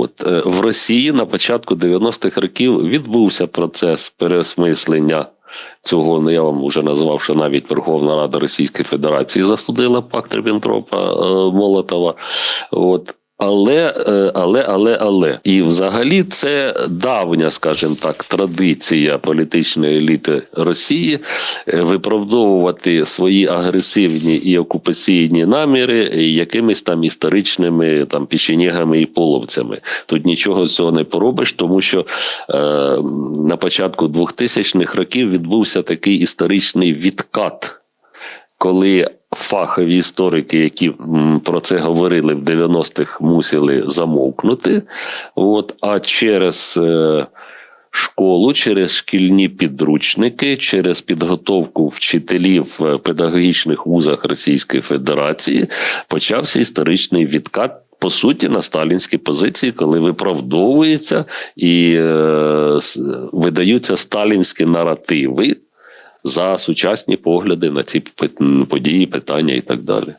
От е, в Росії на початку 90-х років відбувся процес переосмислення цього. Ну я вам вже назвав, що навіть Верховна Рада Російської Федерації засудила пакт Ріббентропа е, Молотова. От. Але, е, але, але, але. І взагалі це давня, скажімо так, традиція політичної еліти Росії е, виправдовувати свої агресивні і окупаційні наміри якимись там історичними там печенєгами і половцями. Тут нічого з цього не поробиш, тому що е, на початку 2000-х років відбувся такий історичний відкат коли фахові історики, які про це говорили в 90-х, мусили замовкнути. От, а через е, школу, через шкільні підручники, через підготовку вчителів в педагогічних вузах Російської Федерації почався історичний відкат. По суті, на сталінські позиції, коли виправдовується і е, видаються сталінські наративи за сучасні погляди на ці події, питання і так далі.